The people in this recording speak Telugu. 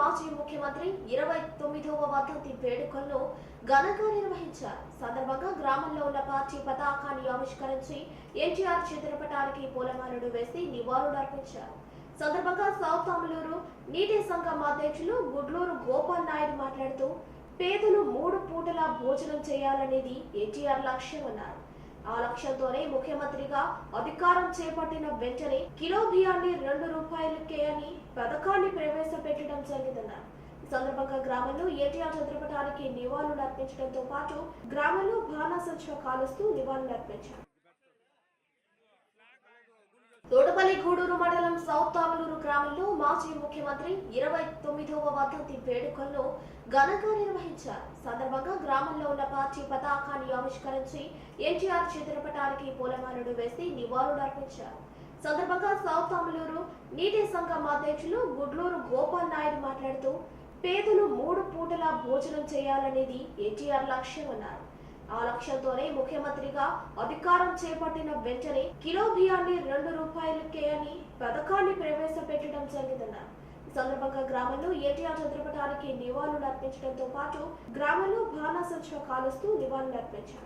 మాజీ ముఖ్యమంత్రి ఇరవై తొమ్మిదవ వర్ధంతి వేడుకల్లో ఘనంగా నిర్వహించారు సందర్భంగా గ్రామంలో ఉన్న పార్టీ పతాకాన్ని ఆవిష్కరించి ఎన్టీఆర్ చిత్రపటానికి పూలమాలలు వేసి నివాళులర్పించారు సందర్భంగా సౌత్ అమలూరు నీటి సంఘం అధ్యక్షులు గుడ్లూరు గోపాల్ నాయుడు మాట్లాడుతూ పేదలు మూడు పూటల భోజనం చేయాలనేది ఎన్టీఆర్ లక్ష్యమన్నారు ఆ లక్ష్యంతోనే ముఖ్యమంత్రిగా అధికారం చేపట్టిన వెంటనే కిలో బియ్యాన్ని రెండు రూపాయలకే అని పథకాన్ని ప్రవేశపెట్టారు జరిగిందన్నారు ఈ సందర్భంగా గ్రామంలో ఎన్టీఆర్ చిత్రపటానికి నివాళులు అర్పించడంతో పాటు గ్రామంలో బాణాసంచా కాలుస్తూ నివాళులు అర్పించారు. తోటపల్లి గూడూరు మండలం సౌత్ తామలూరు గ్రామంలో మాజీ ముఖ్యమంత్రి ఇరవై తొమ్మిదవ వర్ధంతి వేడుకల్లో ఘనంగా నిర్వహించారు. సందర్భంగా గ్రామంలో ఉన్న పార్టీ పతాకాన్ని ఆవిష్కరించి ఎన్టీఆర్ చిత్రపటానికి పూలమాలలు వేసి నివాళులు అర్పించారు. సందర్భంగా సౌత్ తామలూరు నీటి సంఘం అధ్యక్షులు గుడ్లూరు గోపాల్ మాట్లాడుతూ పేదలు మూడు పూటల భోజనం చేయాలనేది ఎన్టీఆర్ లక్ష్యమన్నారు ఆ లక్ష్యంతోనే ముఖ్యమంత్రిగా అధికారం చేపట్టిన వెంటనే కిలో బియ్యాన్ని రెండు రూపాయలకే అని పథకాన్ని ప్రవేశపెట్టడం జరిగిందన్నారు. సందర్భంగా గ్రామంలో ఎన్టీఆర్ చిత్రపటానికి నివాళులు అర్పించడంతో పాటు గ్రామంలో బాణాసంచ కాలుస్తూ నివాళులు అర్పించారు.